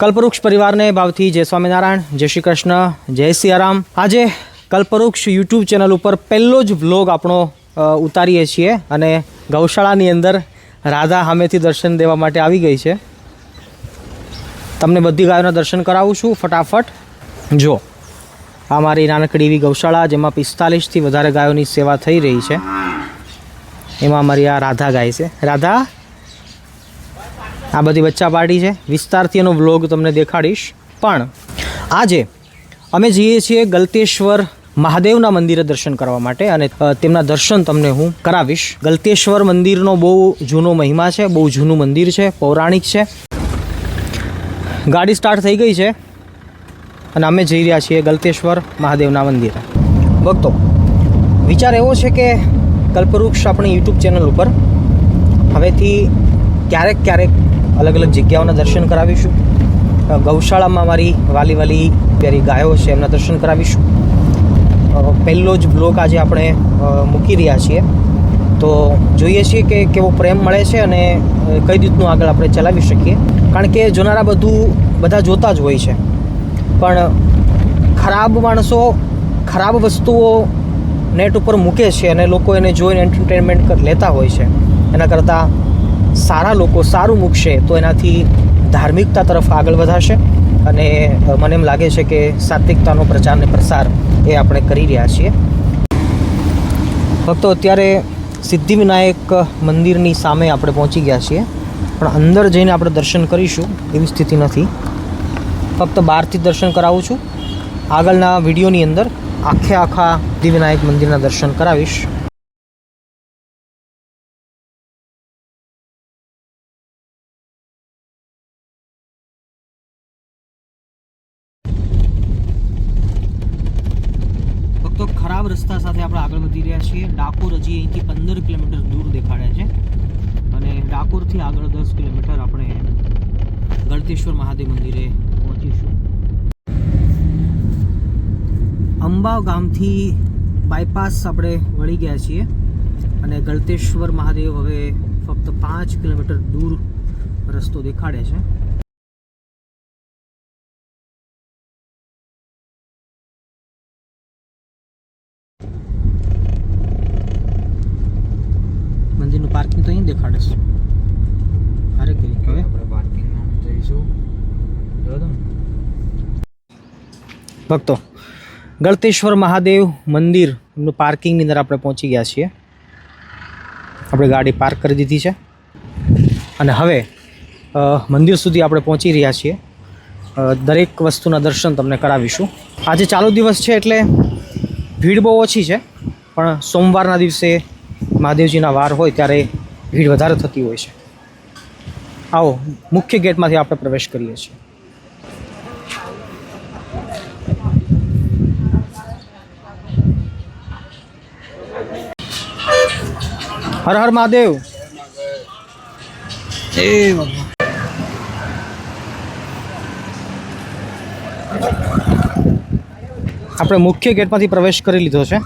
કલ્પવૃક્ષ પરિવારને ભાવથી જય સ્વામિનારાયણ, જય શ્રી કૃષ્ણ, જય સિયારામ. આજે કલ્પવૃક્ષ યુટ્યુબ ચેનલ ઉપર પહેલો જ વ્લોગ આપણો ઉતારીએ છીએ અને ગૌશાળાની અંદર રાધા સામેથી દર્શન દેવા માટે આવી ગઈ છે. તમને બધી ગાયોના દર્શન કરાવું છું ફટાફટ. જો, આ મારી નાનકડી એવી ગૌશાળા જેમાં પિસ્તાલીસથી વધારે ગાયોની સેવા થઈ રહી છે. એમાં મારી આ રાધા ગાય છે. રાધા આ બધી બચ્ચા પાર્ટી છે. વિસ્તારથી એનો વ્લોગ તમને દેખાડીશ. પણ આજે અમે જઈએ છીએ ગલતેશ્વર મહાદેવના મંદિરે દર્શન કરવા માટે અને તેમના દર્શન તમને હું કરાવીશ. ગલતેશ્વર મંદિરનો બહુ જૂનો મહિમા છે, બહુ જૂનું મંદિર છે, પૌરાણિક છે. ગાડી સ્ટાર્ટ થઈ ગઈ છે અને અમે જઈ રહ્યા છીએ ગલતેશ્વર મહાદેવના મંદિરે. ભક્તો, વિચાર એવો છે કે કલ્પવૃક્ષ આપણી યુટ્યુબ ચેનલ ઉપર હવેથી ક્યારેક ક્યારેક અલગ અલગ જગ્યાઓના દર્શન કરાવીશું. ગૌશાળામાં મારી વાલી વાલી પ્યારી ગાયો છે, એમના દર્શન કરાવીશું. પહેલો જ બ્લોક આજે આપણે મૂકી રહ્યા છીએ. તો જોઈએ છીએ કે કેવો પ્રેમ મળે છે અને કઈ રીતનું આગળ આપણે ચલાવી શકીએ. કારણ કે જોનારા બધું, બધા જોતા જ હોય છે. પણ ખરાબ માણસો ખરાબ વસ્તુઓ નેટ ઉપર મૂકે છે અને લોકો એને જોઈને એન્ટરટેનમેન્ટ લેતા હોય છે. એના કરતાં સારા લોકો, સારું મૂકશે તો એનાથી ધાર્મિકતા તરફ આગળ વધાશે અને મને એમ લાગે છે કે સાત્વિકતાનો પ્રચાર અને પ્રસાર એ આપણે કરી રહ્યા છીએ. ફક્ત અત્યારે સિદ્ધિવિનાયક મંદિરની સામે આપણે પહોંચી ગયા છીએ. પણ અંદર જઈને આપણે દર્શન કરીશું એવી સ્થિતિ નથી. ફક્ત બહારથી દર્શન કરાવું છું. આગળના વિડીયોની અંદર આખે આખા સિદ્ધિવિનાયક મંદિરના દર્શન કરાવીશ ફક્ત ખરાબ રસ્તા સાથે આપણે આગળ વધી રહ્યા છીએ. ડાકોર હજી અહીંથી પંદર કિલોમીટર દૂર દેખાડે છે. અને ડાકોરથી આગળ દસ કિલોમીટર આપણે ગળતેશ્વર મહાદેવ મંદિરે પહોંચીશું. અંબાવ ગામથી બાયપાસ આપણે વળી ગયા છીએ. અને ગળતેશ્વર મહાદેવ હવે ફક્ત પાંચ કિલોમીટર દૂર રસ્તો દેખાડે છે મંદિરનું પાર્કિંગ તો અહીં દેખાડે છે. અરે કે હવે? આપણે પાર્કિંગમાં જઈશું. ભક્તો ગળતેશ્વર મહાદેવ મંદિરનું પાર્કિંગની અંદર આપણે પહોંચી ગયા છીએ. આપણે ગાડી પાર્ક કરી દીધી છે. અને હવે મંદિર સુધી આપણે પહોંચી રહ્યા છીએ. દરેક વસ્તુના દર્શન તમને કરાવીશું. આજે ચાલુ દિવસ છે એટલે ભીડ બહુ ઓછી છે. પણ સોમવારના દિવસે મહાદેવજીના વાર હોય ત્યારે ભીડ વધારે થતી હોય છે. આવો, મુખ્ય ગેટમાંથી આપણે પ્રવેશ કરીએ છીએ. હર હર મહાદેવ. આપણે મુખ્ય ગેટમાંથી પ્રવેશ કરી લીધો છે.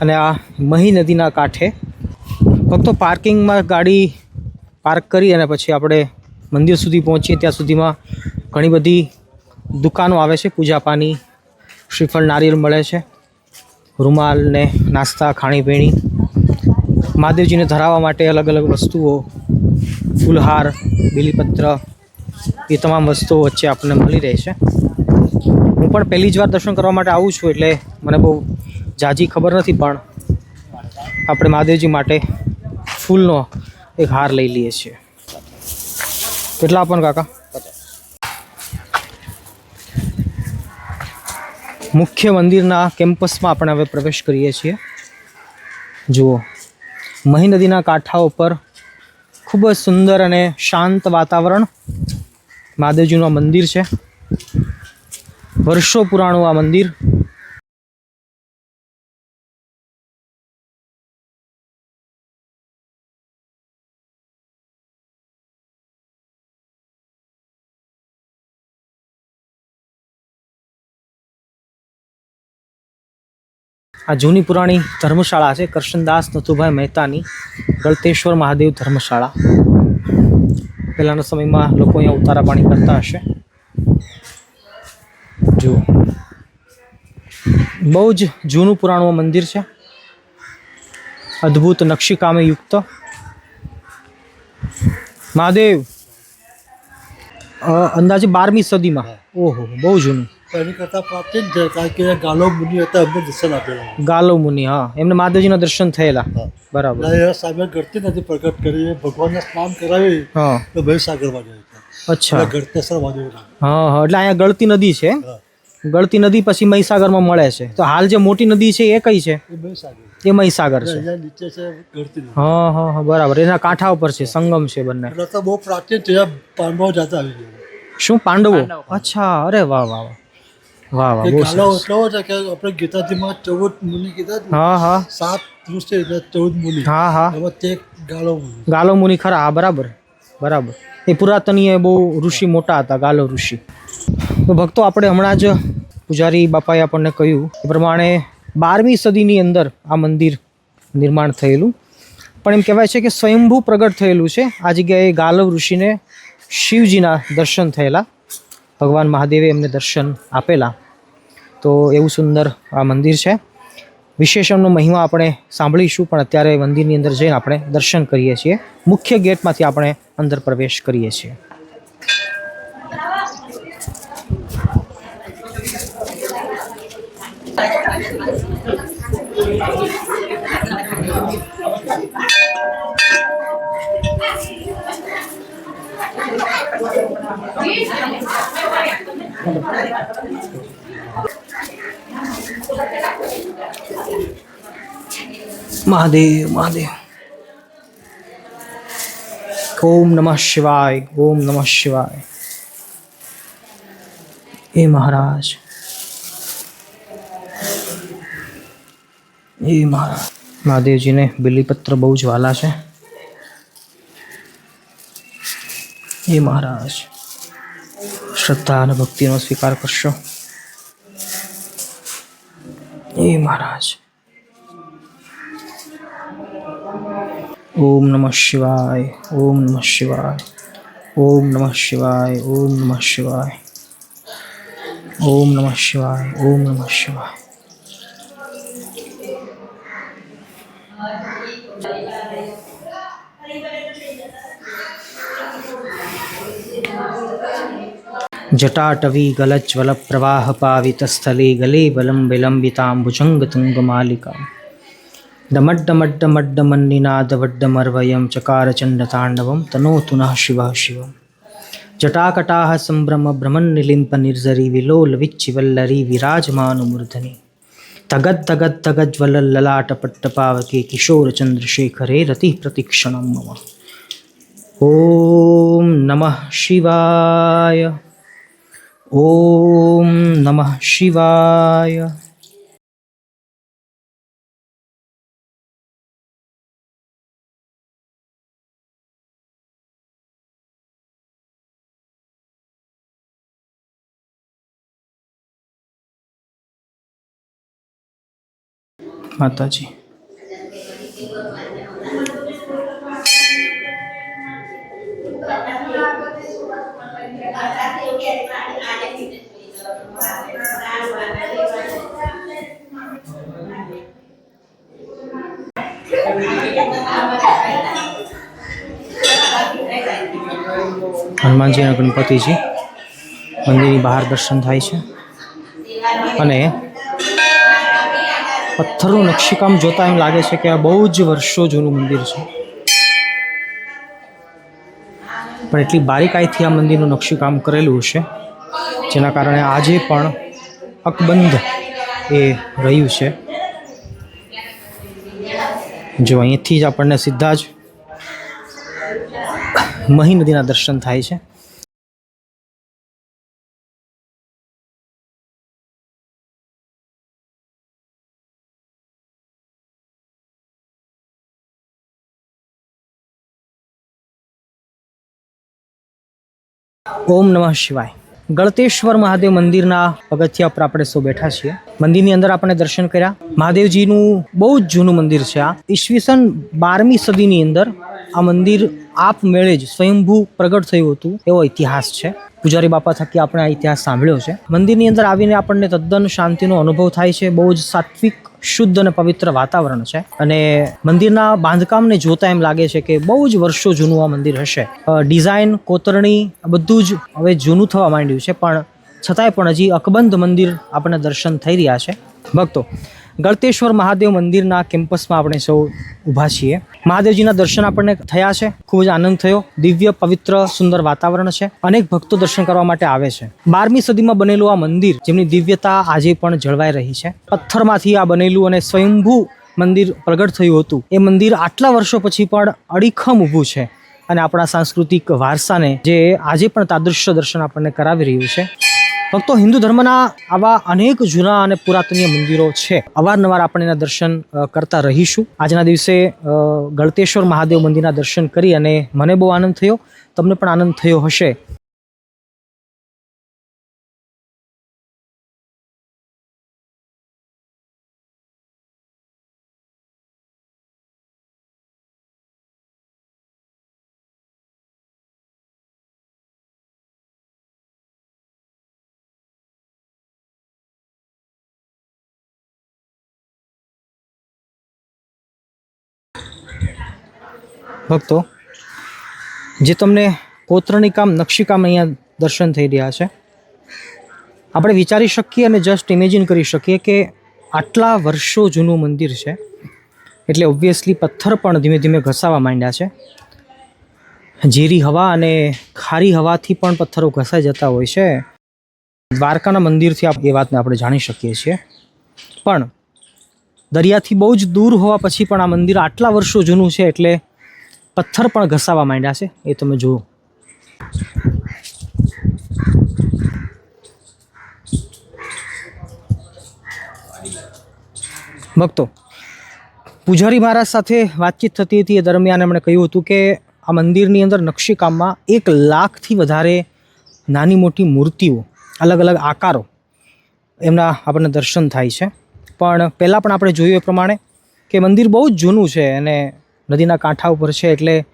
અને આ મહી નદીના કાંઠે ફક્ત પાર્કિંગમાં ગાડી પાર્ક કરી અને પછી આપણે મંદિર સુધી પહોંચીએ. ત્યાં સુધીમાં ઘણી બધી દુકાનો આવે છે. પૂજાપાની શ્રીફળ, નારિયેળ મળે છે. રૂમાલ ને નાસ્તા, ખાણીપીણી. મહાદેવજીને ધરાવવા માટે અલગ અલગ વસ્તુઓ, ફૂલહાર, બીલીપત્ર, એ તમામ વસ્તુઓ વચ્ચે આપણને મળી રહે છે. હું પણ પહેલી જ વાર દર્શન કરવા માટે આવું છું એટલે મને બહુ જાજી ખબર નથી, પણ આપણે મહાદેવજી માટે ફૂલનો એક હાર લઈ લઈએ છીએ. કેટલા આપણ કાકા? મુખ્ય મંદિરના કેમ્પસમાં આપણે હવે પ્રવેશ કરીએ છીએ. જુઓ, મહી નદીના કાંઠા ઉપર ખૂબ જ સુંદર અને શાંત વાતાવરણ મહાદેવજીનું મંદિર છે. વર્ષો પુરાણું આ મંદિર આ જૂની પુરાણી ધર્મશાળા છે, કરશનદાસ નથુભાઈ મહેતાની ગળતેશ્વર મહાદેવ ધર્મશાળા. પહેલાંના સમયમાં લોકો અહીંયા ઉતારા પાણી કરતા હશે. જુઓ. બહુ જ જૂનું પુરાણું મંદિર છે. અદ્ભુત નકશીકામે યુક્ત. મહાદેવ અંદાજે બારમી સદીમાં. ઓહો બહુ જૂનું. એની કરતાં પ્રાચીન છે કારણ કે ગાલો મુનિ હતા એમને દર્શન આપેલા. ગાલો મુનિ હા. એમને મહાદેવજીના દર્શન થયેલા. બરાબર. સામે ગળતી નથી પ્રગટ કરી ભગવાનને સ્નાન કરાવી હા. તો ભયસાગરમાં જાય છે અચ્છા. ગળતેશ્વર મહાદેવ હા હા. એટલે અહીંયા ગળતી નદી છે. ગળતી નદી પછી મહીસાગરમાં મળે છે. તો હાલ જે મોટી નદી છે એ કઈ છે? એ મહીસાગર. છે. હા હા હા. બરાબર. એના કાંઠા ઉપર છે સંગમ છે બંને. એટલે તો બહુ પ્રાચીન છે પાંડવો જાતા આવી ગયા. શું પાંડવો? અચ્છા અરે વાહ વાહ વાહ. વાહ બહુ સરસ. એટલો કે આપણે ગીતાજીમાં ચૌદ મુનિ કીધા હા હા. સાત દૃષ્ટિ એટલે ચૌદ મુનિ. હા હા. એમાં તે ગાલો મુનિ. ગાલો મુનિ ખરા હા બરાબર બરાબર. એ પુરાતનીય બહુ ઋષિ મોટા હતા ગાલો ઋષિ. તો ભક્તો આપણે હમણાં જ પૂજારી બાપાએ આપણને કહ્યું એ પ્રમાણે બારમી સદીની અંદર આ મંદિર નિર્માણ થયેલું. પણ એમ કહેવાય છે કે સ્વયંભૂ પ્રગટ થયેલું છે. આ જગ્યાએ ગાલવ ઋષિને શિવજીના દર્શન થયેલા. ભગવાન મહાદેવે એમને દર્શન આપેલા. તો એવું સુંદર આ મંદિર છે. વિશેષણનો મહિમા આપણે સાંભળીશું, પણ અત્યારે મંદિરની અંદર જઈને આપણે દર્શન કરીએ છીએ. મુખ્ય ગેટમાંથી આપણે અંદર પ્રવેશ કરીએ છીએ. મહાદેવ મહાદેવ. ઓમ નમઃ શિવાય, ઓમ નમઃ શિવાય. એ મહારાજ. એ મહારાજ. મહાદેવજીને બિલીપત્ર બહુ જ વાલા છે. એ મહારાજ. શ્રદ્ધા અને ભક્તિનો સ્વીકાર કરશો. એ મહારાજ. ઓમ નમઃ શિવાય, ઓમ નમઃ શિવાય, ઓમ નમઃ શિવાય, ઓમ નમઃ શિવાય, ઓમ નમઃ શિવાય, ઓમ નમઃ શિવાય. જટાટવી ગલજ્વલ પ્રવાહ ગલે બલમ વિલંબિતાં ભુજંગતુંગમાલિકા डमड्डमड्डमड्डमन्निनादमड्डमर्वयं चकारचण्डताण्डवं तनोतुनः शिवः शिवं जटाकटाः सम्भ्रम भ्रमन्निलिम्पनिर्झरि विलोलविच्छिवल्लरि तगद्धगद्धगज्ज्वलल्ललाटपट्टपावके किशोरचन्द्रशेखरे रतिः प्रतिक्षणं मम। ॐ नमः शिवाय। ॐ नमः शिवाय। માતાજી. હનુમાનજી અને ગણપતિજી મંદિરની બહાર દર્શન થાય છે. અને પથ્થરનું નકશીકામ જોતા એમ લાગે છે કે આ બહુ જ વર્ષો જૂનું મંદિર છે. પણ એટલી બારીકાઈથી આ મંદિરનું નકશીકામ કરેલું છે જેના કારણે આજે પણ અકબંધ એ રહ્યું છે. જો અહીંથી જ આપણને સીધા જ મહી નદીના દર્શન થાય છે. ઓમ નમઃ શિવાય. ગળતેશ્વર મહાદેવ મંદિરના પગથિયા પર આપણે સૌ બેઠા છીએ. મંદિરની અંદર આપણે દર્શન કર્યા. મહાદેવજીનું બહુ જ જૂનું મંદિર છે આ. ઈસવીસન બારમી સદીની અંદર આ મંદિર આપમેળે જ સ્વયંભૂ પ્રગટ થયું હતું એવો ઇતિહાસ છે. પૂજારી બાપા થકી આપણે આ ઇતિહાસ સાંભળ્યો છે. મંદિરની અંદર આવીને આપણને તદ્દન શાંતિનો અનુભવ થાય છે. બહુ જ સાત્વિક શુદ્ધ અને પવિત્ર વાતાવરણ છે. અને મંદિરના બાંધકામને જોતા એમ લાગે છે કે બહુ જ વર્ષો જૂનું આ મંદિર હશે. ડિઝાઇન, કોતરણી બધું જ હવે જૂનું થવા માંડ્યું છે. પણ છતાંય પણ હજી અકબંધ મંદિર આપણને દર્શન થઈ રહ્યા છે. ભક્તો ગળતેશ્વર મહાદેવ મંદિરના કેમ્પસમાં આપણે સૌ ઊભા છીએ. મહાદેવજીના દર્શન આપણને થયા છે. ખૂબ જ આનંદ થયો. દિવ્ય, પવિત્ર, સુંદર વાતાવરણ છે. અનેક ભક્તો દર્શન કરવા માટે આવે છે. બારમી સદીમાં બનેલું આ મંદિર જેમની દિવ્યતા આજે પણ જળવાઈ રહી છે. પથ્થરમાંથી આ બનેલું અને સ્વયંભૂ મંદિર પ્રગટ થયું હતું. એ મંદિર આટલા વર્ષો પછી પણ અડીખમ ઊભું છે. અને આપણા સાંસ્કૃતિક વારસાને જે આજે પણ તાદૃશ્ય દર્શન આપણને કરાવી રહ્યું છે. ભક્તો, હિન્દુ ધર્મના આવા અનેક જૂના અને પુરાતનીય મંદિરો છે. અવારનવાર આપણે એના દર્શન કરતા રહીશું. આજના દિવસે ગળતેશ્વર મહાદેવ મંદિરના દર્શન કરી અને મને બહુ આનંદ થયો. તમને પણ આનંદ થયો હશે. ભક્તો, જે તમને કોતરણી કામ નકશીકામ અહીંયા દર્શન થઈ રહ્યા છે. આપણે વિચારી શકીએ અને જસ્ટ ઇમેજિન કરી શકીએ કે આટલા વર્ષો જૂનું મંદિર છે. એટલે ઓબ્વિયસલી પથ્થર પણ ધીમે ધીમે ઘસાવા માંડ્યા છે. ઝેરી હવા અને ખારી હવાથી પણ પથ્થરો ઘસાઈ જતા હોય છે. દ્વારકાના મંદિરથી એ વાતને આપણે જાણી શકીએ છીએ. પણ દરિયાથી બહુ જ દૂર હોવા પછી પણ આ મંદિર આટલા વર્ષો જૂનું છે એટલે પથ્થર પણ ઘસાવા માંડ્યા છે, એ તમે જુઓ. ભક્તો, પૂજારી મહારાજ સાથે વાતચીત થતી હતી, એ દરમિયાન એમણે કહ્યું હતું કે આ મંદિરની અંદર નકશીકામમાં એક લાખથી વધારે નાની મોટી મૂર્તિઓ, અલગ અલગ આકારો એમના આપણને દર્શન થાય છે. પણ પહેલાં પણ આપણે જોયું એ પ્રમાણે કે મંદિર બહુ જ જૂનું છે અને નદીના કાંઠા ઉપર છે એટલે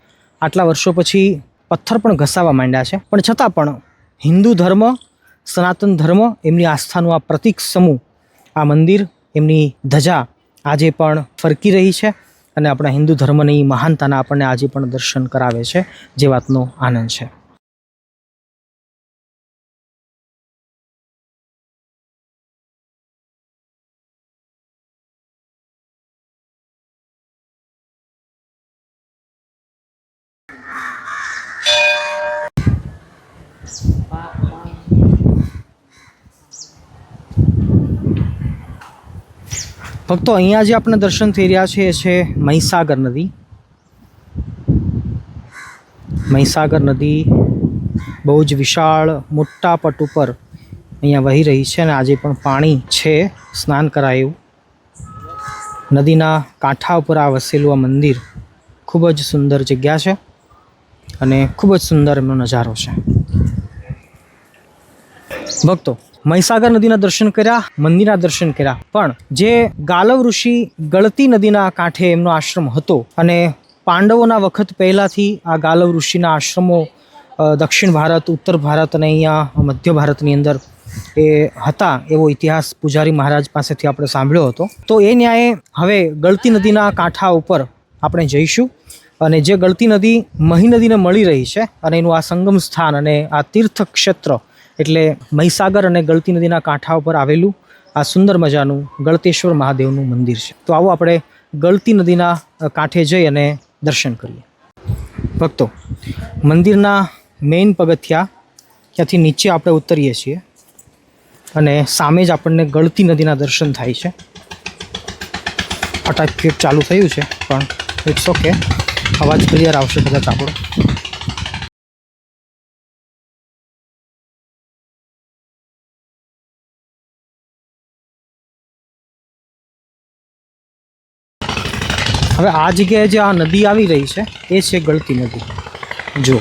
આટલા વર્ષો પછી પથ્થર પણ ઘસાવા માંડ્યા છે. પણ છતાં પણ હિન્દુ ધર્મ, સનાતન ધર્મ એમની આસ્થાનું આ પ્રતિક સમૂહ, આ મંદિર એમની ધજા આજે પણ ફરકી રહી છે અને આપણા હિન્દુ ધર્મની મહાનતાના આપણને આજે પણ દર્શન કરાવે છે. જે વાતનો આનંદ છે. ભક્તો, અહીંયા જે આપણે દર્શન થઈ રહ્યા છે એ છે મહીસાગર નદી. મહીસાગર નદી બહુ જ વિશાળ, મોટા પટ ઉપર અહીંયા વહી રહી છે અને આજે પણ પાણી છે, સ્નાન કરાય. નદીના કાંઠા ઉપર આ વસેલું આ મંદિર ખૂબ જ સુંદર જગ્યા છે અને ખૂબ જ સુંદર એમનો નજારો છે. ભક્તો મહીસાગર નદીના દર્શન કર્યા, મંદિરના દર્શન કર્યા. પણ જે ગાલવ ઋષિ ગળતી નદીના કાંઠે એમનો આશ્રમ હતો અને પાંડવોના વખત પહેલાંથી આ ગાલવ ઋષિના આશ્રમો દક્ષિણ ભારત, ઉત્તર ભારત અને અહીંયા મધ્ય ભારતની અંદર એ હતા એવો ઇતિહાસ પૂજારી મહારાજ પાસેથી આપણે સાંભળ્યો હતો. તો એ ન્યાયે હવે ગળતી નદીના કાંઠા ઉપર આપણે જઈશું અને જે ગળતી નદી મહી નદીને મળી રહી છે અને એનું આ સંગમ સ્થાન અને આ તીર્થ ક્ષેત્ર એટલે મહીસાગર અને ગળતી નદીના કાંઠા ઉપર આવેલું આ સુંદર મજાનું ગળતેશ્વર મહાદેવનું મંદિર છે. તો આવો આપણે ગળતી નદીના કાંઠે જઈ અને દર્શન કરીએ. ભક્તો, મંદિરના મેઇન પગથિયા ત્યાંથી નીચે આપણે ઉતરીએ છીએ અને સામે જ આપણને ગળતી નદીના દર્શન થાય છે. અટાક ચાલુ થયું છે, પણ ઇટ્સ ઓકે અવાજ ક્લિયર આવશે કદાચ આપણો હવે આ જગ્યાએ જે આ નદી આવી રહી છે, એ છે ગળતી નદી. જો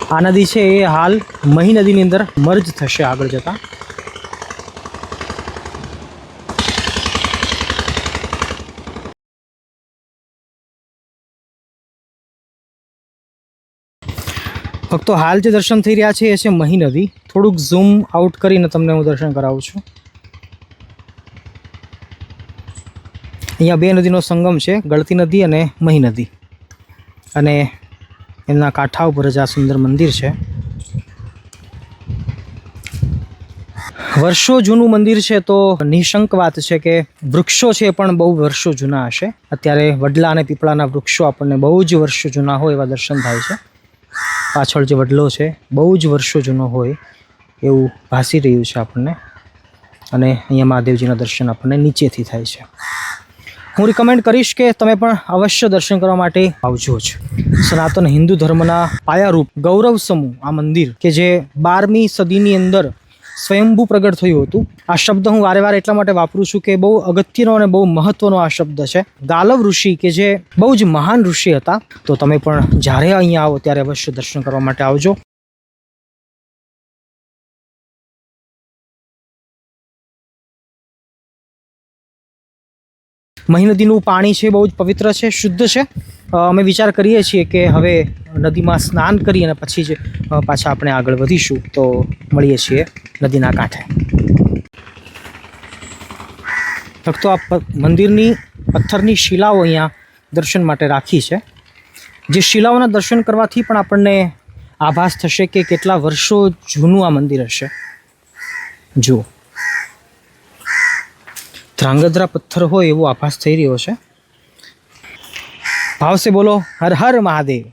આ નદી છે એ હાલ મહી નદીની અંદર મર્જ થશે આગળ જતા. ભક્તો હાલ જે દર્શન થઈ રહ્યા છે એ છે મહી નદી. થોડુંક ઝૂમ આઉટ કરીને તમને હું દર્શન કરાવું છું. અહીંયા બે નદીનો સંગમ છે, ગળતી નદી અને મહી નદી. અને એમના કાંઠા ઉપર જ આ સુંદર મંદિર છે. વર્ષો જૂનું મંદિર છે તો નિશંક વાત છે કે વૃક્ષો છે પણ બહુ વર્ષો જૂના હશે. અત્યારે વડલા અને પીપળાના વૃક્ષો આપણને બહુ જ વર્ષો જૂના હોય એવા દર્શન થાય છે. પાછળ જે વડલો છે, બહુ જ વર્ષો જૂનો હોય એવું ભાસી રહ્યું છે આપણને. અને અહીંયા મહાદેવજીના દર્શન આપણને નીચેથી થાય છે. હું રિકમેન્ડ કરીશ કે તમે પણ અવશ્ય દર્શન કરવા માટે આવજો જ. સનાતન હિન્દુ ધર્મના પાયારૂપ ગૌરવ સમૂહ, આ મંદિર, કે જે બારમી સદીની અંદર સ્વયંભૂ પ્રગટ થયું હતું. આ શબ્દ હું વારે વારે એટલા માટે વાપરું છું કે બહુ અગત્યનો અને બહુ મહત્વનો આ શબ્દ છે. ગાલવ ઋષિ કે જે બહુ જ મહાન ઋષિ હતા, તો તમે પણ જ્યારે અહીંયા આવો ત્યારે અવશ્ય દર્શન કરવા માટે આવજો. મહી નદીનું પાણી છે, બહુ જ પવિત્ર છે, શુદ્ધ છે. અમે વિચાર કરીએ છીએ કે હવે નદીમાં સ્નાન કરી અને પછી જ પાછા આપણે આગળ વધીશું. તો મળીએ છીએ નદીના કાંઠે. ભક્તો આ મંદિરની પથ્થરની શિલાઓ અહીંયા દર્શન માટે રાખી છે. જે શિલાઓના દર્શન કરવાથી પણ આપણને આભાસ થશે કે કેટલા વર્ષો જૂનું આ મંદિર હશે. જુઓ. ધ્રાંગધ્રા પથ્થર હોય એવો આભાસ થઈ રહ્યો છે. ભાવસે બોલો, હર હર મહાદેવ.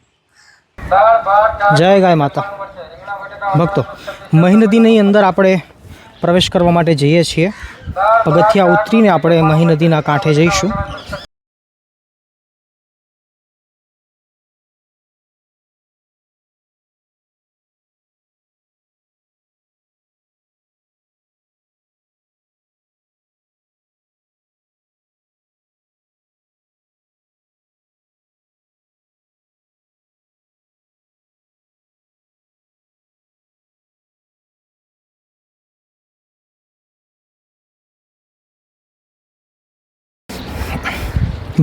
જય ગાય માતા. ભક્તો, મહી નદીની અંદર આપણે પ્રવેશ કરવા માટે જઈએ છીએ. પગથિયા ઉતરીને આપણે મહી નદીના કાંઠે જઈશું.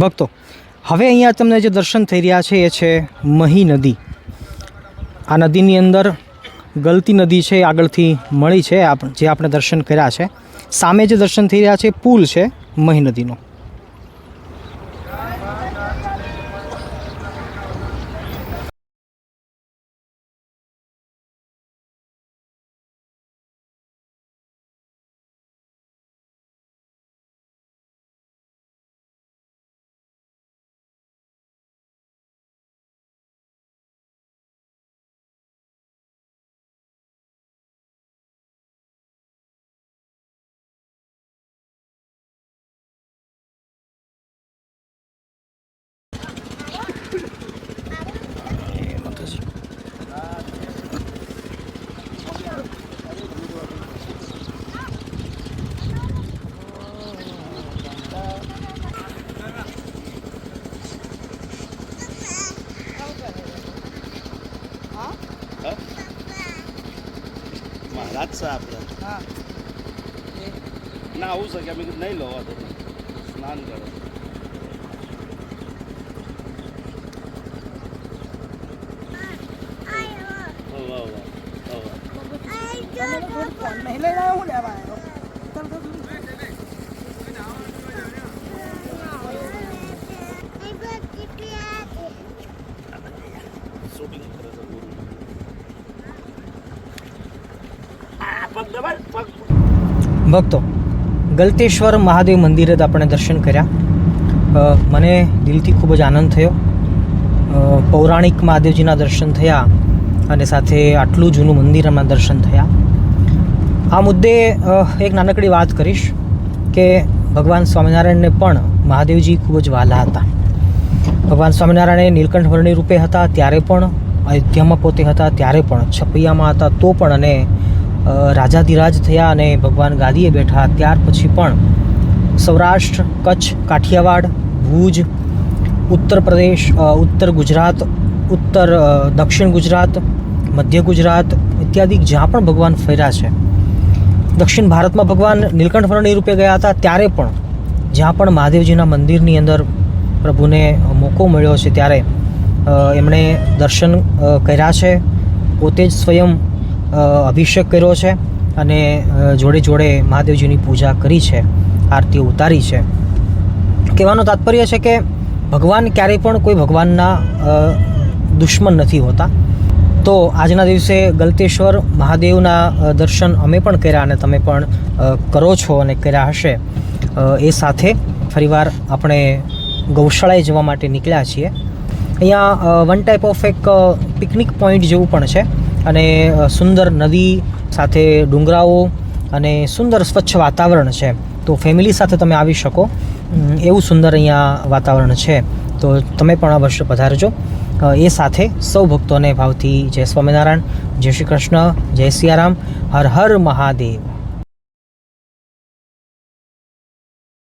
ભક્તો, હવે અહીંયા તમને જે દર્શન થઈ રહ્યા છે એ છે મહી નદી. આ નદીની અંદર ગલતી નદી છે આગળથી મળી છે જે આપણે દર્શન કર્યા છે. સામે જે દર્શન થઈ રહ્યા છે પુલ છે મહી નદીનો મહારાજ છે આપણે ના આવું છે કે અમે કીધું નહીં લો સ્નાન કરો હોવ, હોવ, હોવ. શૂટિંગ કરે છે ગુરુ. આ પગ દબાડ, પગ ભક્તો ગલતેશ્વર મહાદેવ મંદિરે આપણે દર્શન કર્યા. મને દિલથી ખૂબ જ આનંદ થયો. પૌરાણિક મહાદેવજીના દર્શન થયા અને સાથે આટલું જૂનું મંદિરના દર્શન થયા. આ મુદ્દે એક નાનકડી વાત કરીશ કે ભગવાન સ્વામિનારાયણને પણ મહાદેવજી ખૂબ જ વહાલા હતા. ભગવાન સ્વામિનારાયણ નીલકંઠ વર્ણી રૂપે હતા, ત્યારે પણ, અયોધ્યામાં પોતે હતા, ત્યારે પણ, છપૈયામાં હતા, તો પણ અને રાજાધિરાજ થયા અને ભગવાન ગાદીએ બેઠા. ત્યાર પછી પણ સૌરાષ્ટ્ર, કચ્છ, કાઠિયાવાડ, ભુજ, ઉત્તર પ્રદેશ ઉત્તર ગુજરાત, ઉત્તર દક્ષિણ ગુજરાત, મધ્ય ગુજરાત ઇત્યાદિ જ્યાં પણ ભગવાન ફર્યા છે. દક્ષિણ ભારતમાં ભગવાન નીલકંઠ વર્ણી રૂપે ગયા હતા. ત્યારે પણ જ્યાં પણ મહાદેવજીના મંદિરની અંદર પ્રભુને મોકો મળ્યો છે, ત્યારે એમણે દર્શન કર્યા છે. પોતે જ સ્વયં અભિષેક કર્યો છે અને જોડે જોડે મહાદેવજીની પૂજા કરી છે, આરતી ઉતારી છે. કહેવાનું તાત્પર્ય છે કે ભગવાન ક્યારેય પણ કોઈ ભગવાનના દુશ્મન નથી હોતા. તો આજના દિવસે ગલતેશ્વર મહાદેવના દર્શન અમે પણ કર્યા અને તમે પણ કરો છો અને કર્યા હશે. એ સાથે ફરીવાર આપણે ગૌશાળાએ જવા માટે નીકળ્યા છીએ. અહીંયા વન ટાઈપ ઓફ એક પિકનિક પોઈન્ટ જેવું પણ છે. અને સુંદર નદી સાથે ડુંગરાઓ અને સુંદર સ્વચ્છ વાતાવરણ છે. તો ફેમિલી સાથે તમે આવી શકો. એવું સુંદર અહીંયા વાતાવરણ છે. તો તમે પણ અવશ્ય પધારજો. એ સાથે સૌ ભક્તોને ભાવથી જય સ્વામિનારાયણ, જય શ્રી કૃષ્ણ, જય સિયારામ, હર હર મહાદેવ.